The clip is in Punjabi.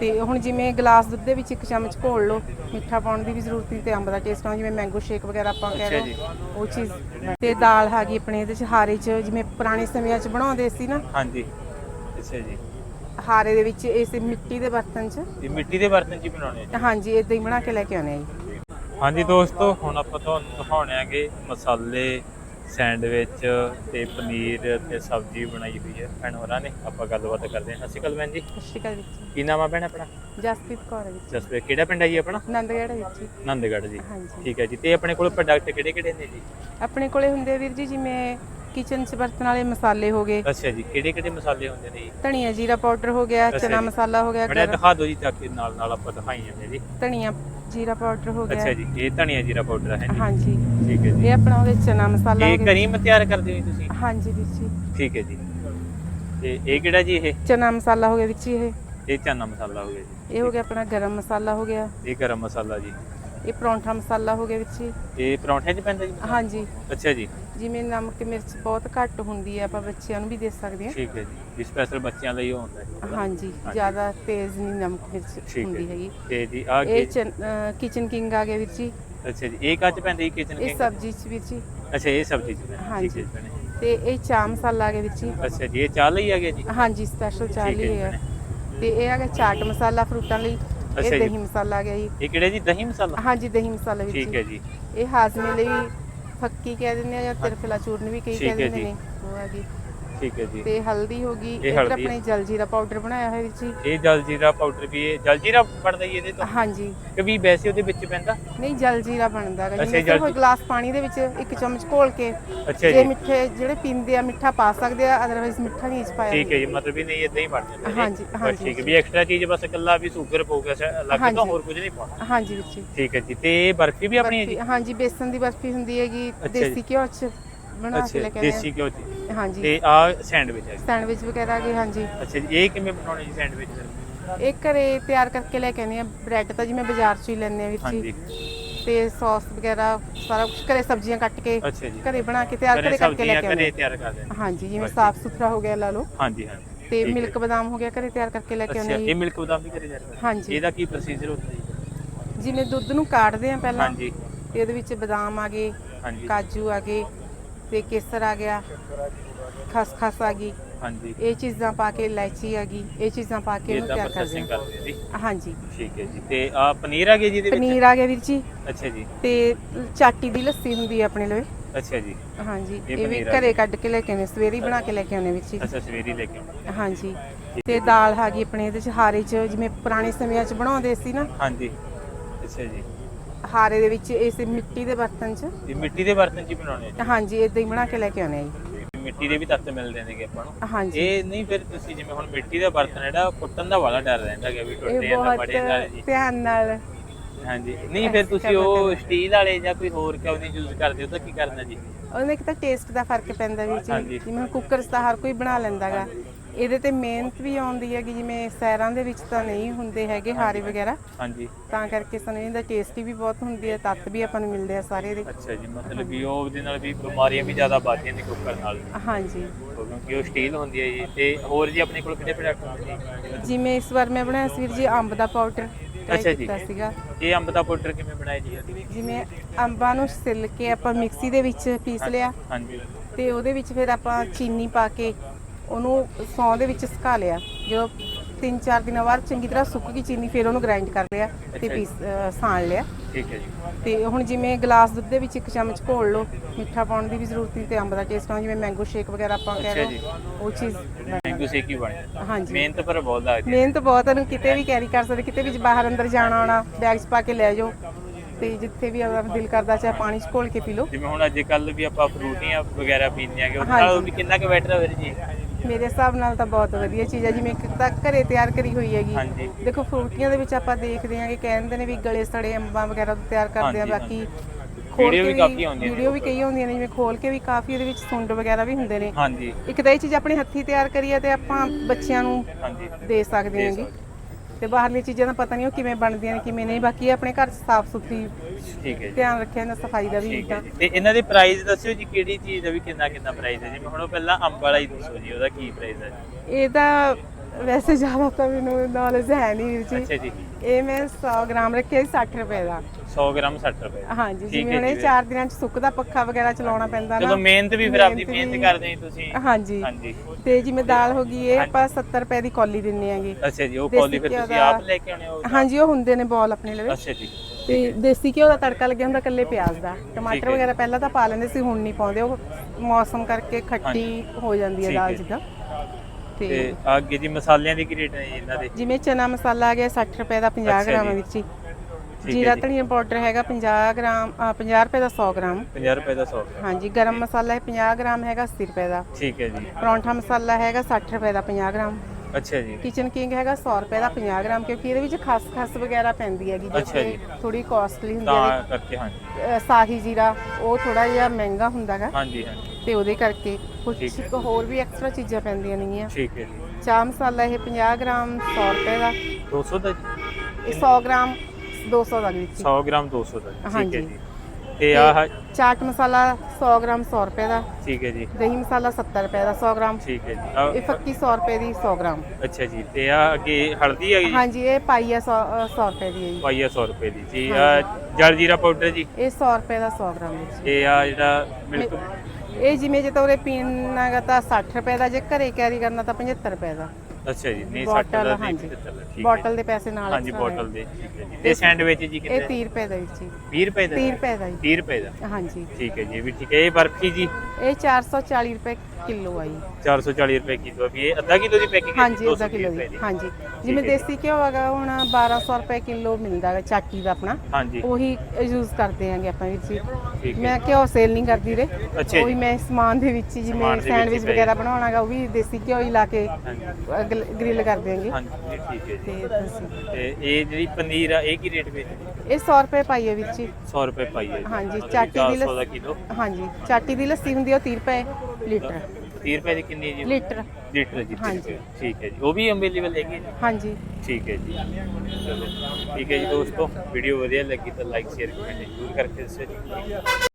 ਤੇ ਹੁਣ ਜਿਵੇਂ ਗਲਾਸ ਦੁੱਧ ਦੇ ਵਿੱਚ ਇੱਕ ਚਮਚ ਘੋਲ ਲਓ ਮਿੱਠਾ ਪਾਉਣ ਦੀ ਵੀ ਜ਼ਰੂਰਤ ਨਹੀਂ ਤੇ ਅੰਬ ਦਾ ਟੇਸਟ ਆਉਂ ਜਿਵੇਂ ਮੈਂਗੋ ਸ਼ੇਕ ਵਗੈਰਾ ਆਪਾਂ ਕਹਿ ਜੀ। ਉਹ ਚੀਜ਼। ਤੇ ਦਾਲ ਹੈਗੀ ਆਪਣੇ ਇਹਦੇ ਚ ਹਾਰੇ ਚ ਜਿਵੇਂ ਪੁਰਾਣੇ ਸਮਿਆਂ ਚ ਬਣਾਉਂਦੇ ਸੀ ਨਾ। ਹਾਂਜੀ। ਅੱਛਾ ਜੀ। ਹਾਰੇ ਦੇ ਵਿੱਚ ਇਸ ਮਿੱਟੀ ਦੇ ਬਰਤਨ ਚ। ਇਹ ਮਿੱਟੀ ਦੇ ਬਰਤਨ 'ਚ ਹੀ ਬਣਾਉਣੇ ਆ ਜੀ? ਹਾਂਜੀ ਇਦਾਂ ਹੀ ਬਣਾ ਕੇ ਲੈ ਕੇ ਆਉਣੇ ਆ ਜੀ। ਹਾਂਜੀ ਦੋਸਤੋ ਹੁਣ ਆਪਾਂ ਤੁਹਾਨੂੰ ਦਿਖਾਉਣੇ ਆਗੇ ਮਸਾਲੇ ਸੈਂਡਵਿਚ ਤੇ ਪਨੀਰ ਤੇ ਸਬਜ਼ੀ ਬਣਾਈ ਹੋਈ ਹੈ ਭੈਣ ਹੋਰਾਂ ਨੇ। ਆਪਾਂ ਗੱਲਬਾਤ ਕਰਦੇ ਹਾਂ। ਸਤਿ ਸ਼੍ਰੀ ਅਕਾਲ ਭੈਣ ਜੀ। ਸਤਿ ਸ਼੍ਰੀ ਅਕਾਲ ਕੀ ਨਾਮ ਆ ਭੈਣ ਆਪਣਾ? ਜਸਪ੍ਰੀਤ ਕੌਰ ਵਿੱਚ ਜਸਪੇ ਕਿਹੜਾ ਪਿੰਡ ਹੈ ਜੀ ਆਪਣਾ? ਨੰਦਗੜ੍ਹ ਵਿੱਚ ਜੀ। ਨੰਦਗੜ੍ਹ ਜੀ। ਹਾਂਜੀ। ਠੀਕ ਹੈ ਜੀ। ਤੇ ਆਪਣੇ ਕੋਲ ਪ੍ਰੋਡਕਟ ਕਿਹੜੇ ਕਿਹੜੇ ਨੇ ਜੀ? ਆਪਣੇ ਕੋਲੇ ਹੁੰਦੇ ਆ ਵੀਰ ਜੀ ਜਿਵੇਂ ਕਿਚਨ 'ਚ ਵਰਤਣ ਵਾਲੇ ਮਸਾਲੇ ਹੋ ਗਏ। ਅੱਛਾ ਜੀ। ਕਿਹੜੇ ਕਿਹੜੇ ਮਸਾਲੇ ਹੁੰਦੇ ਨੇ ਜੀ? ਧਨੀਆ ਜੀਰਾ ਪਾਊਡਰ ਹੋ ਗਿਆ ਅੱਛਾ ਚਨਾ ਜੀ। ਮਸਾਲਾ ਹੋ ਗਿਆ ਬੜਾ ਗਰਮ- ਦਿਖਾ ਦਿਓ ਜੀ ਚੱਕ ਕੇ। ਨਾਲ ਨਾਲ ਆਪਾਂ ਦਿਖਾਈ ਜਾਂਦੇ ਜੀ। ਧਨੀਆ ਜੀਰਾ ਪਾਊਡਰ ਹੋ ਅੱਛਾ ਗਿਆ ਜੀ ਇਹ ਧਨੀਆ ਜੀਰਾ ਪਾਊਡਰ ਹੈ ਜੀ। ਹਾਂਜੀ। ਠੀਕ ਹੈ ਜੀ। ਇਹ ਆਪਣਾ ਉਹਦੇ ਚਨਾ ਮਸਾਲਾ ਹੋ ਇਹ ਗਿਆ। ਘਰੀ ਮ ਤਿਆਰ ਕਰਦੇ ਹੋ ਤੁਸੀਂ? ਹਾਂਜੀ ਵੀਰ ਜੀ। ਠੀਕ ਹੈ ਜੀ। ਤੇ ਇਹ ਕਿਹੜਾ ਜੀ ਇਹ? ਚਨਾ ਮਸਾਲਾ ਹੋ ਗਿਆ ਵਿੱਚ ਇਹ। ਇਹ ਚਾਨਾ ਮਸਾਲਾ ਹੋ ਗਿਆ ਜੀ। ਇਹ ਹੋ ਗਿਆ ਆਪਣਾ ਗਰਮ ਮਸਾਲਾ ਹੋ ਗਿਆ। ਇਹ ਗਰਮ ਮਸਾਲਾ ਜੀ। ਇਹ ਪਰੌਂਠਾ ਮਸਾਲਾ ਹੋ ਗਿਆ ਵਿੱਚ। ਇਹ ਪਰੌਂਠੇ 'ਚ ਪੈਂਦਾ ਜੀ? ਹਾਂਜੀ। ਅੱਛਾ ਜੀ। ਜਿਵੇਂ ਨਮਕ ਮਿਰਚ ਬਹੁਤ ਘੱਟ ਹੁੰਦੀ ਹੈ ਆਪਾਂ ਬੱਚਿਆਂ ਨੂੰ ਵੀ ਦੇ ਸਕਦੇ ਠੀਕ ਹੈ ਜੀ। ਵੀ ਸਪੈਸ਼ਲ ਬੱਚਿਆਂ ਲਈ ਉਹ ਹੁੰਦਾ ਹੈ ਹਾਂ ਹਾਂਜੀ ਜ਼ਿਆਦਾ ਤੇਜ਼ ਨਹੀਂ ਨਮਕ ਮਿਰਚ ਠੀਕ ਹੈ ਹੁੰਦੀ ਜੀ। ਹੈਗੀ। ਤੇ ਜੀ ਆ ਇਹ ਕਿਚਨ ਕਿੰਗ ਆ ਗਿਆ ਵਿੱਚ ਹੀ ਅੱਛਾ ਜੀ ਇਹ ਕੱਚ ਪੈਂਦਾ ਜੀ ਕਿਚਨ ਇਹ ਸਬਜ਼ੀ ਚ ਵਿੱਚ ਹੀ ਅੱਛਾ ਇਹ ਸਬਜ਼ੀ 'ਚ ਪੈਂਦਾ ਹਾਂਜੀ। ਠੀਕ ਹੈ ਜੀ ਭੈਣੇ। ਤੇ ਇਹ ਚਾਹ ਮਸਾਲਾ ਆ ਗਿਆ ਵਿੱਚ ਹੀ ਅੱਛਾ ਜੀ ਇਹ ਚਾਹ ਲਈ ਆ ਗਿਆ ਜੀ? ਹਾਂਜੀ ਸਪੈਸ਼ਲ ਚਾਹ ਠੀਕ ਹੈ ਲਈ ਜੀ ਹੈ। ਤੇ ਇਹ ਆ ਗਿਆ ਚਾਟ ਮਸਾਲਾ ਫਰੂਟਾਂ ਲਈ। ਅੱਛਾ ਇਹ ਜੀ। ਦਹੀਂ ਮਸਾਲਾ ਆ ਗਿਆ ਜੀ। ਇਹ ਕਿਹੜਾ ਜੀ? ਦਹੀਂ ਮਸਾਲਾ? ਹਾਂਜੀ ਦਹੀਂ ਮਸਾਲਾ ਵਿੱਚ ਠੀਕ ਹੀ। ਹੈ ਜੀ। ਇਹ ਹਾਜ਼ਮੇ ਲਈ ਫੱਕੀ ਕਹਿ ਦਿੰਦੇ ਆ ਜਾਂ ਤਿਰਫਲਾ ਚੂਰਨ ਵੀ ਕਈ ਠੀਕ ਕਹਿ ਹੈ ਦਿੰਦੇ ਜੀ। ਨੇ। ਉਹ ਆ ਗਈ। ਠੀਕ ਹੈ ਜੀ ਤੇ ਹਲਦੀ ਹੋ ਗਈ ਇਹ ਇੱਧਰ ਹਲਦੀ ਹੈ। ਆਪਣੇ ਜਲਜੀਰਾ ਪਾਊਡਰ ਬਣਾਇਆ ਹੋਇਆ ਵਿੱਚ ਹੀ ਇਹ ਜਲਜੀਰਾ ਪਾਊਡਰ ਵੀ ਇਹ ਜਲਜੀਰਾ ਬਣਦਾ ਜੀ ਇਹਦੇ ਤੋਂ ਹਾਂਜੀ ਕਿ ਵੀ ਵੈਸੇ ਉਹਦੇ ਵਿੱਚ ਪੈਂਦਾ ਨਹੀਂ ਜਲਜੀਰਾ ਬਣਦਾ ਹੈਗਾ ਅੱਛਾ, ਸਿਰਫ ਜਲਜੀ- ਗਲਾਸ ਪਾਣੀ ਦੇ ਵਿੱਚ ਇੱਕ ਚਮਚ ਘੋਲ ਕੇ ਅੱਛਾ ਜੇ ਜੀ ਮਿੱਠੇ ਜਿਹੜੇ ਪੀਂਦੇ ਆ ਮਿੱਠਾ ਪਾ ਸਕਦੇ ਆ ਅਦਰਵਾਈਜ਼ ਮਿੱਠਾ ਨਹੀਂ ਇਸ ਪਾਇਆ ਠੀਕ ਹੈ ਜੀ ਮਤਲਬ ਵੀ ਨਹੀਂ ਇਦਾਂ ਹੀ ਬਣ ਜਾਂਦਾ ਜੀ। ਹਾਂਜੀ, ਬਸ ਹਾਂਜੀ। ਠੀਕ ਹੈ ਵੀ ਐਕਸਟਰਾ ਚੀਜ਼ ਬਸ ਇਕੱਲਾ ਵੀ ਸ਼ੂਗਰ ਪਊਗਾ ਸ਼ਾ- ਅਲੱਗ ਹਾਂਜੀ। ਤੋਂ ਹੋਰ ਕੁਝ ਨਹੀਂ ਪਾਉਣਾ ਹਾਂਜੀ ਵਿੱਚ ਹੀ। ਠੀਕ ਹੈ ਜੀ ਤੇ ਇਹ ਬਰਫੀ ਵੀ ਆਪਣੀ ਹੈ ਜੀ ਬਰਫੀ- ਹਾਂਜੀ ਬੇਸਨ ਦੀ ਬਰਫੀ ਹੁੰਦੀ ਹੈਗੀ ਅੱਛਾ ਦੇਸੀ ਜੀ। ਘਿਓ ਚ ਬਣਾ ਕੇ ਲੈ ਕੇ ਦੇਸੀ ਘਿਓ ਆਏ ਆ। ਹਾਂਜੀ। ਤੇ ਆ ਸੈਂਡਵਿਚ ਹੈ ਸੈਂਡਵਿਚ ਵਗੈਰਾ ਕੇ ਹਾਂਜੀ। ਅੱਛਾ ਜੀ ਇਹ ਕਿਵੇਂ ਬਣਾਉਣੇ ਜੀ ਸੈਂਡਵਿਚ ਫਿਰ? ਇਹ ਘਰੇ ਤਿਆਰ ਕਰਕੇ ਲੈ ਕੇ ਆਉਂਦੇ ਆ। ਬ੍ਰੈਡ ਤਾਂ ਜਿਵੇਂ ਬਾਜ਼ਾਰ ਚ ਹੀ ਲੈਂਦੇ ਆ ਵਿੱਚ ਹਾਂਜੀ। ਹੀ ਤੇ ਸੌਸ ਵਗੈਰਾ ਸਾਰਾ ਕੁਝ ਘਰੇ ਸਬਜ਼ੀਆਂ ਕੱਟ ਕੇ ਅੱਛਾ ਜੀ। ਘਰੇ ਬਣਾ ਕੇ ਤਿਆਰ ਘਰੇ ਘਰੇ ਕਰਕੇ ਲੈ ਸਬਜ਼ੀਆਂ ਕੇ ਆਉਂਦੇ ਘਰੇ ਤਿਆਰ ਕਰਦੇ ਆ। ਹਾਂ ਹਾਂਜੀ ਜਿਵੇਂ ਬਸ ਸਾਫ਼ ਸੁਥਰਾ ਹੋ ਗਿਆ ਲਾ ਲਓ। ਹਾਂਜੀ ਹਾਂਜੀ। ਤੇ ਠੀਕ ਹੈ। ਮਿਲਕ ਬਦਾਮ ਹੋ ਗਿਆ ਘਰੇ ਤਿਆਰ ਕਰਕੇ ਲੈ ਕੇ ਅੱਛਾ ਆਉਂਦੇ ਇਹ ਆ ਮਿਲਕ ਬਦਾਮ ਵੀ ਘਰੇ ਤਿਆਰ ਕਰਦੇ ਹਾਂਜੀ। ਇਹਦਾ ਕੀ ਪ੍ਰੋਸੀਜਰ ਹੁੰਦਾ ਜੀ? ਜਿਵੇਂ ਦੁੱਧ ਨੂੰ ਕਾੜਦੇ ਆ ਪਹਿਲਾਂ ਹਾਂਜੀ। ਤੇ ਇਹਦੇ ਵਿੱਚ ਬਦਾਮ ਆ ਗਏ ਹਾਂਜੀ। ਕਾਜੂ ਆ ਗਏ ਤੇ ਕੇਸਰ ਆ ਗਿਆ ਖਸਖਸ ਆ ਗਈ। ਹਾਂਜੀ। ਇਹ ਚੀਜ਼ਾਂ ਪਾ ਕੇ ਇਲਾਇਚੀ ਆ ਗਈ ਇਹ ਚੀਜ਼ਾਂ ਪਾ ਕੇ ਇਹਨੂੰ ਤਿਆਰ ਕਰਦੇ ਜੀ ਹਾਂਜੀ। ਠੀਕ ਹੈ ਜੀ। ਤੇ ਆ ਪਨੀਰ ਆ ਗਿਆ ਜੀ ਇਹਦੇ ਵਿੱਚ? ਪਨੀਰ ਆ ਗਿਆ ਵੀਰ ਜੀ। ਅੱਛਾ ਜੀ। ਤੇ ਚਾਟੀ ਦੀ ਲੱਸੀ ਹੁੰਦੀ ਹੈ ਆਪਣੇ ਲਵੇ ਅੱਛਾ ਜੀ। ਹਾਂਜੀ। ਇਹ ਵੀ ਘਰੇ ਕੱਢ ਕੇ ਲੈ ਕੇ ਆਉਂਦੇ ਸਵੇਰੇ ਬਣਾ ਕੇ ਲੈ ਕੇ ਆਉਂਦੇ ਵਿੱਚ। ਅੱਛਾ ਸਵੇਰੀ ਲੈ ਕੇ ਹਾਂਜੀ। ਤੇ ਦਾਲ ਹੈਗੀ ਆਪਣੇ ਇਹਦੇ ਚ ਹਾਰੇ ਚ ਜਿਵੇਂ ਪੁਰਾਣੇ ਸਮਿਆਂ ਚ ਬਣਾਉਂਦੇ ਸੀ ਨਾ। ਹਾਂਜੀ। ਅੱਛਾ ਜੀ। ਹਾਰੇ ਦੇ ਵਿੱਚ ਇਸ ਮਿੱਟੀ ਦੇ ਬਰਤਨ ਚ। ਇਹ ਮਿੱਟੀ ਦੇ ਬਰਤਨ 'ਚ ਹੀ ਬਣਾਉਣੇ ਆ ਹਾਂਜੀ ਇਦਾਂ ਹੀ ਬਣਾ ਕੇ ਲੈ ਕੇ ਆਉਂਦੇ ਆ ਜੀ। ਜੀ। ਮਿੱਟੀ ਦੇ ਵੀ ਤੱਤ ਮਿਲਦੇ ਨੇਗੇ ਆਪਾਂ ਨੂੰ। ਹਾਂਜੀ। ਇਹ ਨਹੀਂ ਫਿਰ ਤੁਸੀਂ ਜਿਵੇਂ ਹੁਣ ਮਿੱਟੀ ਦਾ ਬਰਤਨ ਜਿਹੜਾ ਫੁੱਟਣ ਦਾ ਵਾਲਾ ਡਰ ਰਹਿੰਦਾ ਹੈ ਵੀ ਟੁੱਟ ਇਹ ਜਾਂਦਾ ਬਹੁਤ ਬੜੇ ਨਾਲ ਜੀ। ਧਿਆਨ ਨਾਲ। ਹਾਂਜੀ। ਨਹੀਂ ਫਿਰ ਤੁਸੀਂ ਉਹ ਸਟੀਲ ਵਾਲੇ ਜਾਂ ਕੋਈ ਹੋਰ ਕਿਉਂ ਨਹੀਂ ਯੂਜ਼ ਕਰਦੇ ਹੋ ਤਾਂ ਕੀ ਕਰਨਾ ਜੀ? ਉਹਦੇ ਇੱਕ ਤਾਂ ਟੇਸਟ ਦਾ ਫ਼ਰਕ ਪੈਂਦਾ ਹਾਂਜੀ। ਹੀ। ਜਿਵੇਂ ਕੁੱਕਰ 'ਚ ਤਾਂ ਹਰ ਕੋਈ ਬਣਾ ਲੈਂਦਾਗਾ ਇਹਦੇ ਤੇ ਮਿਹਨਤ ਵੀ ਆਉਂਦੀ ਹੈ ਕਿ ਜਿਵੇਂ ਸੈਰਾਂ ਦੇ ਵਿੱਚ ਤਾਂ ਨਹੀਂ ਹੁੰਦੇ ਹੈਗੇ ਹਾਰੇ ਵਗੈਰਾ। ਹਾਂਜੀ। ਤਾਂ ਕਰਕੇ ਸਾਨੂੰ ਇਹਦਾ ਟੇਸਟੀ ਵੀ ਬਹੁਤ ਹੁੰਦੀ ਹੈ ਤੱਤ ਵੀ ਆਪਾਂ ਨੂੰ ਮਿਲਦੇ ਆ ਸਾਰੇ ਦੇ। ਅੱਛਾ ਜੀ ਮਤਲਬ ਵੀ ਉਹ ਉਹਦੇ ਨਾਲ ਵੀ ਬਿਮਾਰੀਆਂ ਵੀ ਜ਼ਿਆਦਾ ਵੱਧਦੀਆਂ ਨੇ ਕੁੱਕਰ ਨਾਲ। ਹਾਂਜੀ। ਕਿਉਂਕਿ ਉਹ ਸਟੀਲ ਹੁੰਦੀ ਹੈ ਜੀ ਤੇ ਹੋਰ ਜੀ ਆਪਣੇ ਕੋਲ ਕਿਹੜੇ ਪ੍ਰੋਡਕਟ ਹੁੰਦੇ ਜਿਵੇਂ ਇਸ ਵਾਰ ਮੈਂ ਬਣਾਇਆ ਸੀ ਵੀਰ ਜੀ ਅੰਬ ਦਾ ਪਾਊਡਰ ਅੱਛਾ ਜੀ। ਸੀਗਾ। ਇਹ ਅੰਬ ਦਾ ਪਾਊਡਰ ਕਿਵੇਂ ਬਣਾਇਆ ਜੀ? ਜਿਵੇਂ ਅੰਬਾਂ ਨੂੰ ਛਿੱਲ ਕੇ ਆਪਾਂ ਮਿਕਸੀ ਦੇ ਵਿੱਚ ਪੀਸ ਲਿਆ ਹਾਂਜੀ। ਤੇ ਉਹਦੇ ਵਿੱਚ ਫਿਰ ਆਪਾਂ ਚੀਨੀ ਪਾ ਕੇ ਉਹਨੂੰ ਸੌਂ ਦੇ ਵਿੱਚ ਸੁਕਾ ਲਿਆ। ਤਿੰਨ ਚਾਰ ਦਿਨਾਂ ਬਾਅਦ ਚੰਗੀ ਤਰ੍ਹਾਂ ਸੁੱਕ ਗਈ ਚੀਨੀ ਫਿਰ ਉਹਨੂੰ ਗ੍ਰਾਈਂਡ ਕਰ ਲਿਆ ਤੇ ਜੀ। ਪੀਸ ਸਾਣ ਲਿਆ। ਠੀਕ ਹੈ ਜੀ। ਤੇ ਹੁਣ ਜਿਵੇਂ ਗਲਾਸ ਦੁੱਧ ਦੇ ਵਿੱਚ ਇੱਕ ਚਮਚ ਘੋਲ ਲਓ ਮਿੱਠਾ ਪਾਉਣ ਦੀ ਵੀ ਜ਼ਰੂਰਤ ਨਹੀਂ ਤੇ ਅੰਬ ਦਾ ਟੇਸਟ ਆਉਂ ਜਿਵੇਂ ਮੈਂਗੋ ਸ਼ੇਕ ਵਗੈਰਾ ਆਪਾਂ ਕਹਿ ਜੀ। ਉਹ ਚੀਜ਼ ਮੈਂਗੋ ਸ਼ੇਕ ਹੀ ਬਣ ਜਾਂਦਾ। ਹਾਂਜੀ। ਮਿਹਨਤ ਪਰ ਬਹੁਤ ਲੱਗਦੀ ਹੈ। ਮਿਹਨਤ ਬਹੁਤ ਨੂੰ ਕਿਤੇ ਵੀ ਕੈਰੀ ਕਰ ਸਕਦੇ ਕਿਤੇ ਵੀ ਬਾਹਰ ਅੰਦਰ ਜਾਣਾ ਆਉਣਾ ਬੈਗ 'ਚ ਪਾ ਕੇ ਲੈ ਜਾਓ। ਤੇ ਜਿੱਥੇ ਵੀ ਆਪਣਾ ਦਿਲ ਕਰਦਾ ਚਾਹੇ ਪਾਣੀ 'ਚ ਘੋਲ ਕੇ ਪੀ ਲਓ। ਜਿਵੇਂ ਹੁਣ ਅੱਜ ਕੱਲ ਵੀ ਆਪਾਂ ਫਰੂਟੀਆਂ ਵਗੈਰਾ ਪੀਂਦੇ ਆਗੇ। ਨਾਲ ਵੀ ਕਿੰਨਾ ਕੁ ਬੈਟਰ ਹੈ ਫਿਰ ਜੀ? ਮੇਰੇ ਹਿਸਾਬ ਨਾਲ ਤਾਂ ਬਹੁਤ ਵਧੀਆ ਚੀਜ਼ ਹੈ ਜਿਵੇਂ ਇੱਕ ਤਾਂ ਘਰੇ ਤਿਆਰ ਕਰੀ ਹੋਈ ਹੈਗੀ। ਹਾਂਜੀ। ਦੇਖੋ ਫਰੂਟੀਆਂ ਦੇ ਵਿੱਚ ਆਪਾਂ ਦੇਖਦੇ ਹਾਂ ਕਿ ਕਹਿੰਦੇ ਨੇ ਵੀ ਗਲੇ ਸੜੇ ਅੰਬਾਂ ਵਗੈਰਾ ਤੋਂ ਤਿਆਰ ਕਰਦੇ ਆ ਹਾਂਜੀ, ਬਾਕੀ ਖੋਲ ਵੀਡੀਓ ਕੇ ਵੀ ਕਾਫੀ ਆਉਂਦੀਆਂ ਨੇ। ਵੀਡੀਓ ਵੀ ਕਈ ਆਉਂਦੀਆਂ ਨੇ ਜਿਵੇਂ ਖੋਲ ਕੇ ਵੀ ਕਾਫੀ ਉਹਦੇ ਵਿੱਚ ਸੁੰਡ ਵਗੈਰਾ ਵੀ ਹੁੰਦੇ ਨੇ। ਹਾਂਜੀ। ਇੱਕ ਤਾਂ ਇਹ ਚੀਜ਼ ਆਪਣੇ ਹੱਥੀ ਤਿਆਰ ਕਰੀ ਹੈ ਤੇ ਆਪਾਂ ਬੱਚਿਆਂ ਨੂੰ ਹਾਂਜੀ। ਦੇ ਸਕਦੇ ਦੇ ਹਾਂਗੇ। ਤੇ ਬਾਹਰਲੀਆਂ ਚੀਜ਼ਾਂ ਦਾ ਪਤਾ ਨਹੀਂ ਉਹ ਕਿਵੇਂ ਬਣਦੀਆਂ ਨੇ ਕਿਵੇਂ ਨਹੀਂ ਬਾਕੀ ਇਹ ਆਪਣੇ ਘਰ ਸਾਫ਼ ਸੁਥਰੀ ਠੀਕ ਹੈ ਜੀ। ਧਿਆਨ ਰੱਖਿਆ ਜਾਂਦਾ ਸਫ਼ਾਈ ਦਾ ਵੀ ਠੀਕ ਹੈ ਤਾਂ। ਜੀ। ਤੇ ਇਹਨਾਂ ਦੇ ਪ੍ਰਾਈਸ ਦੱਸਿਓ ਜੀ ਕਿਹੜੀ ਚੀਜ਼ ਦਾ ਵੀ ਕਿੰਨਾ ਕਿੰਨਾ ਪ੍ਰਾਈਸ ਹੈ ਜਿਵੇਂ ਹੁਣ ਉਹ ਪਹਿਲਾਂ ਅੰਬ ਵਾਲਾ ਹੀ ਦੱਸੋ ਜੀ ਉਹਦਾ ਕੀ ਪ੍ਰਾਈਸ ਹੈ ਜੀ? ਇਹਦਾ ਵੈਸੇ ਜ਼ਿਆਦਾ ਤਾਂ ਮੈਨੂੰ ਨੌਲੇਜ ਹੈ ਨਹੀਂ ਵੀਰ ਜੀ। ਅੱਛਾ ਜੀ। ਇਹ ਮੈਂ 100 ਗ੍ਰਾਮ ਰੱਖਿਆ ਸੀ 60 ਰੁਪਏ ਦਾ। 100 ਗ੍ਰਾਮ 60 ਰੁਪਏ ਹਾਂਜੀ ਠੀਕ ਜਿਵੇਂ ਹੈ ਹੁਣ ਇਹ ਜੀ। 4 ਦਿਨਾਂ ਚ ਸੁੱਕਦਾ ਪੱਖਾ ਵਗੈਰਾ ਚਲਾਉਣਾ ਪੈਂਦਾ ਨਾ। ਚਲੋ ਮਿਹਨਤ ਵੀ ਫਿਰ ਆਪਦੀ ਮਿਹਨਤ ਮਿਹਨਤ ਵੀ- ਕਰਦੇ ਜੀ ਤੁਸੀਂ। ਹਾਂਜੀ। ਹਾਂਜੀ। ਤੇ ਜਿਵੇਂ ਦਾਲ ਹੋ ਗਈ ਇਹ ਆਪਾਂ 70 ਰੁਪਏ ਦੀ ਕੌਲੀ ਦਿੰਨੇ ਆਂਗੇ ਅੱਛਾ ਜੀ ਉਹ ਦੇਸੀ ਕੌਲੀ ਫਿਰ ਘਿਓ ਤੁਸੀਂ ਦਾ- ਆਪ ਲੈ ਕੇ ਆਉਣੇ ਹੋ? ਹਾਂਜੀ ਉਹ ਹੁੰਦੇ ਨੇ ਬੋਲ ਆਪਣੇ ਲਵੇ। ਅੱਛਾ ਜੀ। ਤੇ ਦੇਸੀ ਘਿਓ ਦਾ ਤੜਕਾ ਲੱਗਿਆ ਹੁੰਦਾ ਕੱਲੇ ਪਿਆਜ਼ ਦਾ। ਟਮਾਟਰ। ਵਗੈਰਾ ਪਹਿਲਾਂ ਤਾਂ ਪਾ ਲੈਂਦੇ ਸੀ ਹੁਣ ਨਹੀਂ ਪਾਉਂਦੇ। ਉਹ ਮੌਸਮ ਕਰਕੇ ਖੱਟੀ ਹੋ ਜਾਂਦੀ ਹੈ ਠੀਕ ਦਾਲ ਹੈ। ਜਿੱਦਾਂ। ਤੇ ਤੇ ਅੱਗੇ ਜੀ ਮਸਾਲਿਆਂ ਦੀ ਕੀ ਰੇਟ ਹੈ ਜੀ ਇਹਨਾਂ ਦੇ? ਜਿਵੇਂ ਚਨਾ ਮਸਾਲਾ ਆ ਗਿਆ 60 ਰੁਪਏ ਦਾ 50 ਅੱਛਾ ਗ੍ਰਾਮ ਜੀ। ਵਿੱਚ ਹੈ। ਜੀਰਾ ਜੀ। ਧਨੀਆ ਪਾਊਡਰ ਹੈਗਾ 50 ਗ੍ਰਾਮ ਅ, 50 ਰੁਪਏ ਦਾ 100 ਗ੍ਰਾਮ। 50 ਰੁਪਏ ਦਾ 100 ਹਾਂਜੀ ਗਰਮ ਮਸਾਲਾ ਹੈ 50 ਗ੍ਰਾਮ ਹੈਗਾ 80 ਰੁਪਏ ਦਾ। ਠੀਕ ਹੈ ਜੀ। ਪਰੌਂਠਾ ਮਸਾਲਾ ਹੈਗਾ 60 ਰੁਪਏ ਦਾ 50 ਗ੍ਰਾਮ। ਅੱਛਾ ਜੀ। ਕਿਚਨ ਕਿੰਗ ਹੈਗਾ 100 ਰੁਪਏ ਦਾ 50 ਗ੍ਰਾਮ ਕਿਉਂਕਿ ਇਹਦੇ ਵਿੱਚ ਖਸ ਖਸ ਵਗੈਰਾ ਪੈਂਦੀ ਹੈਗੀ ਅੱਛਾ ਜੀ। ਥੋੜੀ ਕਾਸਟਲੀ ਹੁੰਦੀ ਹੈ ਤਾਂ ਕਰਕੇ ਹਾਂਜੀ। ਸਾਹੀ ਜੀਰਾ ਉਹ ਥੋੜਾ ਜਿਹਾ ਮਹਿੰਗਾ ਹੁੰਦਾਗਾ। ਹਾਂਜੀ ਹਾਂਜੀ। ਤੇ ਉਹਦੇ ਕਰਕੇ ਕੁਝ ਠੀਕ ਹੈ। ਹੋਰ ਵੀ ਐਕਸਟਰਾ ਚੀਜ਼ਾਂ ਪੈਂਦੀਆਂ ਨੇਗੀਆਂ। ਠੀਕ ਹੈ ਜੀ। ਚਾਹ ਮਸਾਲਾ ਇਹ 50 ਗ੍ਰਾਮ 100 ਰੁਪਏ ਦਾ। 200 ਦਾ ਜੀ? ਇਹ 100 ਗ੍ਰਾਮ 200 ਦਾ ਵਿੱਚ 100 ਗ੍ਰਾਮ 200 ਦਾ ਜੀ, ਠੀਕ ਹੈ। ਜੀ। ਤੇ ਆਹ ਚਾਟ ਮਸਾਲਾ 100 ਗ੍ਰਾਮ 100 ਰੁਪਏ ਦਾ। ਠੀਕ ਹੈ ਜੀ। ਦਹੀਂ ਮਸਾਲਾ 70 ਰੁਪਏ ਦਾ 100 ਗ੍ਰਾਮ। ਠੀਕ ਹੈ ਜੀ। ਆਹ- ਇਹ ਫੱਕੀ 100 ਰੁਪਏ ਦੀ 100 ਗ੍ਰਾਮ। ਅੱਛਾ ਜੀ। ਤੇ ਆ ਅੱਗੇ ਹਲਦੀ ਹੈਗੀ ਜੀ? ਹਾਂਜੀ ਇਹ ਪਾਈ ਆ 100 ਅ, 100 ਰੁਪਏ ਦੀ ਹੈ ਜੀ। ਪਾਈਆ 100 ਰੁਪਏ ਦੀ। ਜੀ ਆ ਜਲ ਜੀਰਾ ਪਾਊਡਰ ਜੀ? ਇਹ 100 ਰੁਪਏ ਦਾ 100 ਗ੍ਰਾਮ ਵਿੱਚ ਇਹ ਆ ਜਿਹੜਾ ਮਿਲਕ ਇਹ ਜਿਵੇਂ ਜੇ ਤੋਰੇ ਪੀਣਾਗਾ ਤਾਂ 60 ਰੁਪਏ ਦਾ, ਜੇ ਘਰੇ ਕੈਰੀ ਕਰਨਾ ਤਾਂ 75 ਰੁਪਏ ਦਾ। ਅੱਛਾ ਜੀ ਨਹੀਂ 60 ਬੋਟਲ ਦਾ ਨਹੀਂ ਹਾਂਜੀ। 75 ਦਾ ਠੀਕ ਹੈ ਬੋਟਲ ਦੇ ਪੈਸੇ ਨਾਲ ਹਾਂਜੀ extra ਬੋਟਲ ਦੇ ਠੀਕ ਹੈ ਜੀ। ਤੇ ਸੈਂਡਵਿਚ ਜੀ ਇਹ ਕਿੰਨੇ 30 ਰੁਪਏ ਦਾ ਜੀ। 20 ਰੁਪਏ ਦਾ? 30 ਰੁਪਏ ਦਾ ਜੀ। 30 ਰੁਪਏ ਦਾ? ਹਾਂਜੀ। ਠੀਕ ਹੈ ਜੀ ਇਹ ਵੀ ਠੀਕ ਹੈ। ਇਹ ਬਰਫੀ ਜੀ? ਇਹ 440 ਰੁਪਏ ਕਿਲੋ ਆਈ 440 ਰੁਪਏ ਕਿਲੋ ਵੀ ਇਹ ਅੱਧਾ ਕਿਲੋ ਦੀ ਪੈਕਿੰਗ ਹਾਂਜੀ ਅੱਧਾ ਕਿਲੋ ਦੀ। ਹਾਂਜੀ। ਜਿਵੇਂ ਹੈ ਜੀ। ਦੇਸੀ ਘਿਓ ਹੈਗਾ ਹੁਣ 1200 ਰੁਪਏ ਕਿਲੋ ਮਿਲਦਾ ਹੈ ਚਾਟੀ ਦਾ ਆਪਣਾ। ਹਾਂਜੀ। ਉਹੀ ਯੂਜ਼ ਕਰਦੇ ਆਂਗੇ ਆਪਾਂ। ਠੀਕ ਹੈ। ਮੈਂ ਘਿਓ ਸੇਲ ਨਹੀਂ ਕਰਦੀ ਰੇ। ਅੱਛਾ ਉਹੀ ਜੀ ਮੈਂ ਸਮਾਨ ਦੇ ਵਿੱਚ ਹੀ ਜਿਵੇਂ ਸਮਾਨ ਦੇ ਵਿੱਚ ਹੀ ਸੈਂਡਵਿਚ ਪਏ। ਵਗੈਰਾ ਬਣਾਉਣਾਗਾ ਉਹ ਵੀ ਦੇਸੀ ਘਿਓ ਹੀ ਲਾ ਕੇ ਹਾਂਜੀ। ਗ੍ਰਿਲ ਕਰ ਦਿਆਂਗੇ ਹਾਂਜੀ ਠੀਕ ਹੈ ਜੀ। ਤੇ ਤੁਸੀਂ- ਤੇ ਇਹ ਜਿਹੜੀ ਪਨੀਰ ਆ ਇਹ ਕੀ ਰੇਟ ਵੇਚਦੇ ਇਹ 100 ਰੁਪਏ ਪਾਈ ਹੈ ਵਿੱਚ ਹੀ। 100 ਰੁਪਏ ਪਾਈ ਹੈ ਜੀ। ਹਾਂਜੀ, ਮਤਲਬ ਚਾਟੀ ਦੀ 400 ਦਾ ਲੱਸੀ। ਕਿਲੋ। ਹਾਂਜੀ ਚਾਟੀ ਦੀ ਲੱਸੀ ਹੁੰਦੀ ਆ ਉਹ 30 ਰੁਪਏ ਲੀਟਰ। 30 ਰੁਪਏ ਦੀ ਕਿੰਨੀ ਹੈ ਜੀ? ਲੀਟਰ। ਲੀਟਰ ਜੀ 30 ਹਾਂਜੀ। ਰੁਪਏ। ਠੀਕ ਹੈ ਜੀ। ਉਹ ਵੀ ਅਵੇਲੇਬਲ ਹੈਗੀ ਹੈ ਜੀ? ਹਾਂਜੀ। ਠੀਕ ਹੈ ਜੀ। ਚਲੋ ਠੀਕ ਹੈ ਜੀ ਦੋਸਤੋ ਵੀਡੀਓ ਵਧੀਆ ਲੱਗੀ ਤਾਂ ਲਾਈਕ ਸ਼ੇਅਰ ਕਮੈਂਟ ਜ਼ਰੂਰ ਕਰਕੇ ਦੱਸਿਓ ਜੀ।